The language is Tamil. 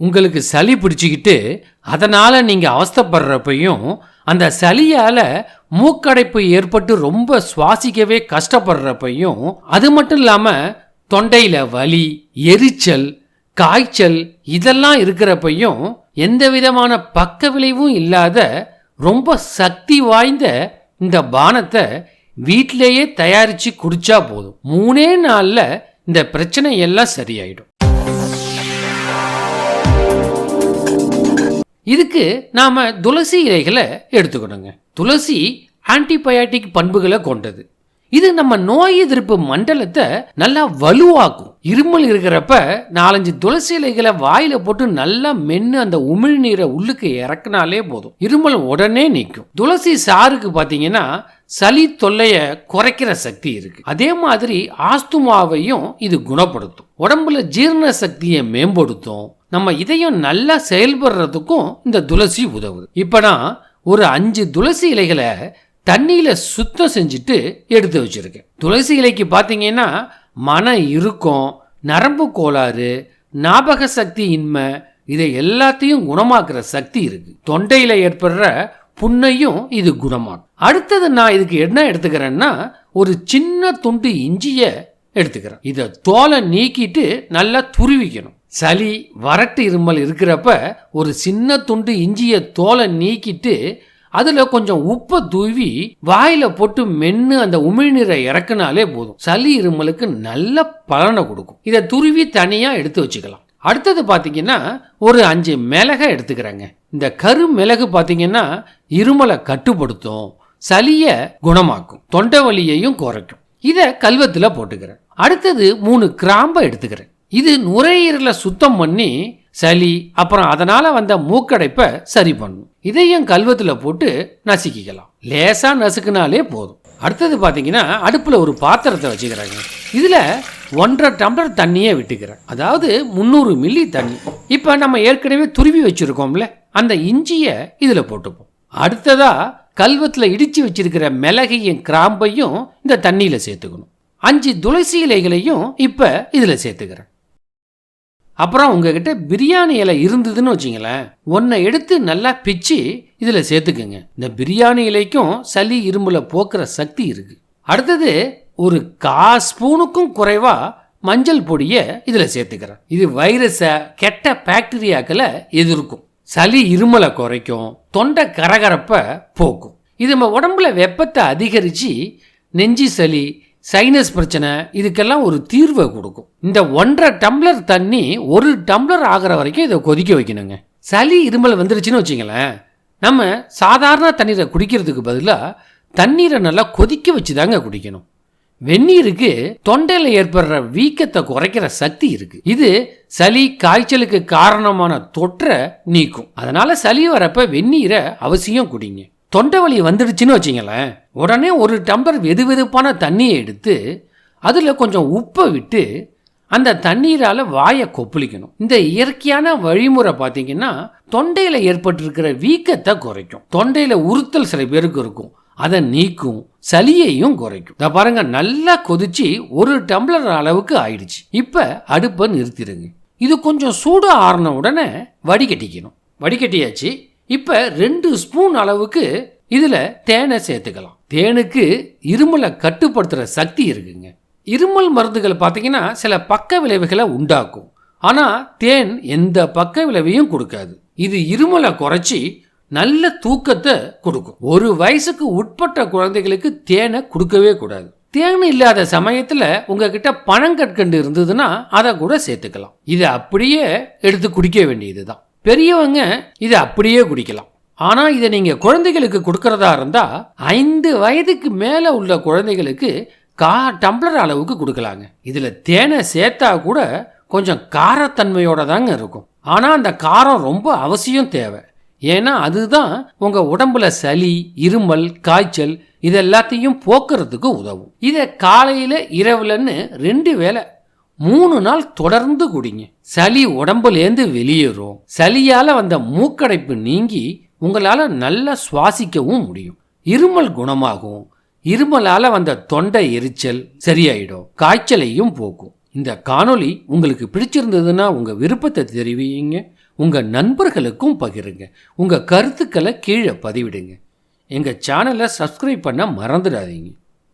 உங்களுக்கு சளி பிடிச்சிக்கிட்டு அதனால் நீங்கள் அவஸ்தைப்படுறப்பையும் அந்த சளியால் மூக்கடைப்பு ஏற்பட்டு ரொம்ப சுவாசிக்கவே கஷ்டப்படுறப்பையும் அது மட்டும் இல்லாமல் தொண்டையில் வலி எரிச்சல் காய்ச்சல் இதெல்லாம் இருக்கிறப்பையும் எந்த விதமான பக்க விளைவும் இல்லாத ரொம்ப சக்தி வாய்ந்த இந்த பானத்தை வீட்டிலேயே தயாரித்து குடித்தா போதும். மூணே நாளில் இந்த பிரச்சனை எல்லாம் சரியாயிடும். இதுக்கு நாம் துளசி இலைகளை எடுத்துக்கணுங்க. துளசி ஆன்டிபயாட்டிக் பண்புகளை கொண்டது. இது நம்ம நோய் எதிர்ப்பு மண்டலத்தை நல்லா வலுவாக்கும். இருமல் இருக்கிறப்ப நாலஞ்சு துளசி இலைகளை வாயில போட்டு நல்லா மென்று அந்த உமிழ்நீரை உள்ளுக்கு இறக்குனாலே போதும். இருமல் உடனே நிற்கும் துளசி சாருக்கு பார்த்தீங்கன்னா சளி தொல்லைய குறைக்கிற சக்தி இருக்கு. அதே மாதிரி ஆஸ்துமாவையும் இது குணப்படுத்தும். உடம்புல ஜீரண சக்தியை மேம்படுத்தும். நம்ம இதயம் நல்லா செயல்படுறதுக்கும் இந்த துளசி உதவுது. இப்போ நான் ஒரு அஞ்சு துளசி இலைகளை தண்ணியில் சுத்தம் செஞ்சுட்டு எடுத்து வச்சுருக்கேன். துளசி இலைக்கு பார்த்தீங்கன்னா மன இறுக்கம் நரம்பு கோளாறு ஞாபக சக்தி இன்மை இதை எல்லாத்தையும் குணமாக்குற சக்தி இருக்குது தொண்டையில் ஏற்படுற புண்ணையும் இது குணமாகும் அடுத்தது நான் இதுக்கு என்ன எடுத்துக்கிறேன்னா ஒரு சின்ன துண்டு இஞ்சியை எடுத்துக்கிறேன். இதை தோலை நீக்கிட்டு நல்லா துருவிக்கணும். சளி வறட்டு இருமல் இருக்கிறப்ப ஒரு சின்ன துண்டு இஞ்சிய தோலை நீக்கிட்டு அதில் கொஞ்சம் உப்பை தூவி வாயில் போட்டு மென்று அந்த உமிழ்நீரை இறக்குனாலே போதும். சளி இருமலுக்கு நல்ல பலனை கொடுக்கும். இதை துருவி தனியாக எடுத்து வச்சுக்கலாம். அடுத்தது பார்த்தீங்கன்னா ஒரு அஞ்சு மிளகை எடுத்துக்கிறேங்க. இந்த கரு மிளகு பார்த்தீங்கன்னா இருமலை கட்டுப்படுத்தும் சளியை குணமாக்கும் தொண்டை வலியையும் குறைக்கும். இதை கல்வத்தில் போட்டுக்கிறேன். அடுத்தது மூணு கிராம்பை எடுத்துக்கிறேன். இது நுரையீரலை சுத்தம் பண்ணி சளி அப்புறம் அதனால வந்த மூக்கடைப்பை சரி பண்ணும். இதையும் கல்வத்தில் போட்டு நசுக்கிக்கலாம். லேசாக நசுக்குனாலே போதும். அடுத்தது பார்த்தீங்கன்னா அடுப்பில் ஒரு பாத்திரத்தை வச்சுக்கிறாங்க. இதில் ஒன்றரை டம்ளர் தண்ணியே விட்டுக்கிறேன். அதாவது முந்நூறு மில்லி தண்ணி. இப்போ நம்ம ஏற்கனவே துருவி வச்சுருக்கோம்ல அந்த இஞ்சியை இதில் போட்டுப்போம். அடுத்ததாக கல்வத்தில் இடித்து வச்சிருக்கிற மிளகையும் கிராம்பையும் இந்த தண்ணியில் சேர்த்துக்கணும். அஞ்சு துளசி இலைகளையும் இப்போ இதில் சேர்த்துக்கிறேன். அப்புறம் உங்ககிட்ட பிரியாணி இலை இருந்ததுன்னு வச்சிங்களேன் ஒன்றை எடுத்து நல்லா பிச்சு இதில் சேர்த்துக்குங்க. இந்த பிரியாணி இலைக்கும் சளி இரும்புல போக்குற சக்தி இருக்கு. அடுத்தது ஒரு கா ஸ்பூனுக்கும் குறைவாக மஞ்சள் பொடியை இதில் சேர்த்துக்கிறேன். இது வைரஸை கெட்ட பாக்டீரியாக்களை எதிர்க்கும். சளி இருமலை குறைக்கும். தொண்டை கரகரப்பை போக்கும். இது நம்ம உடம்புல வெப்பத்தை அதிகரித்து நெஞ்சி சளி சைனஸ் பிரச்சனை இதுக்கெல்லாம் ஒரு தீர்வை கொடுக்கும். இந்த ஒன்றரை டம்ளர் தண்ணி ஒரு டம்ளர் ஆகிற வரைக்கும் இதை கொதிக்க வைக்கணுங்க. சளி இருமல் வந்துருச்சுன்னு வச்சிங்களேன் நம்ம சாதாரண தண்ணீரை குடிக்கிறதுக்கு பதிலாக தண்ணீரை நல்லா கொதிக்க வச்சு தாங்க குடிக்கணும். வெந்நீருக்கு தொண்டையில் ஏற்படுற வீக்கத்தை குறைக்கிற சக்தி இருக்கு. இது சளி காய்ச்சலுக்கு காரணமான தொற்றை நீக்கும். அதனால சளி வரப்ப வெந்நீரை அவசியம் குடிங்க. தொண்டை வலி வந்துடுச்சுன்னு வச்சிங்களேன் உடனே ஒரு டம்ளர் வெது வெதுப்பான தண்ணியை எடுத்து அதில் கொஞ்சம் உப்பை விட்டு அந்த தண்ணீரால் வாயை கொப்பளிக்கணும். இந்த இயற்கையான வழிமுறை பார்த்தீங்கன்னா தொண்டையில் ஏற்பட்டிருக்கிற வீக்கத்தை குறைக்கும். தொண்டையில் உறுத்தல் சில பேருக்கு இருக்கும். அதை நீக்கும் சளியையும் குறைக்கும். இதை பாருங்க நல்லா கொதிச்சு ஒரு டம்ளர் அளவுக்கு ஆயிடுச்சு. இப்போ அடுப்பை நிறுத்திடுங்க. இது கொஞ்சம் சூடு ஆறின உடனே வடிகட்டிக்கணும். வடிகட்டியாச்சு. இப்போ ரெண்டு ஸ்பூன் அளவுக்கு இதில் தேனை சேர்த்துக்கலாம். தேனுக்கு இருமலை கட்டுப்படுத்துகிற சக்தி இருக்குங்க. இருமல் மருந்துகள் பார்த்தீங்கன்னா சில பக்க விளைவுகளை உண்டாக்கும். ஆனால் தேன் எந்த பக்க விளைவையும் கொடுக்காது. இது இருமலை குறைச்சி நல்ல தூக்கத்தை கொடுக்கும். ஒரு வயசுக்கு உட்பட்ட குழந்தைகளுக்கு தேனை கொடுக்கவே கூடாது. தேன் இல்லாத சமயத்தில் உங்ககிட்ட பனங்கற்கண்டு இருந்ததுன்னா அதை கூட சேர்த்துக்கலாம். இதை அப்படியே எடுத்து குடிக்க வேண்டியது தான் பெரியவங்க இதை அப்படியே குடிக்கலாம். ஆனால் இதை நீங்கள் குழந்தைகளுக்கு கொடுக்கறதா இருந்தால் ஐந்து வயதுக்கு மேலே உள்ள குழந்தைகளுக்கு கா டம்ளர் அளவுக்கு கொடுக்கலாங்க. இதில் தேனை சேர்த்தா கூட கொஞ்சம் காரத்தன்மையோட தாங்க இருக்கும். ஆனால் அந்த காரம் ரொம்ப அவசியம் தேவை. ஏன்னா அதுதான் உங்கள் உடம்புல சளி இருமல் காய்ச்சல் இது எல்லாத்தையும் போக்குறதுக்கு உதவும். இதை காலையில் இரவுலன்னு ரெண்டு வேளை மூணு நாள் தொடர்ந்து குடிங்க. சளி உடம்புலேருந்து வெளியேறும். சளியால் வந்த மூக்கடைப்பு நீங்கி உங்களால் நல்லா சுவாசிக்கவும் முடியும். இருமல் குணமாகும். இருமலால் வந்த தொண்டை எரிச்சல் சரியாயிடும். காய்ச்சலையும் போக்கும். இந்த காணொளி உங்களுக்கு பிடிச்சிருந்ததுன்னா உங்கள் விருப்பத்தை தெரிவிங்க. உங்கள் நண்பர்களுக்கும் பகிருங்க. உங்கள் கருத்துக்களை கீழே பதிவிடுங்க. எங்கள் சேனலை சப்ஸ்கிரைப் பண்ண மறந்துடாதீங்க.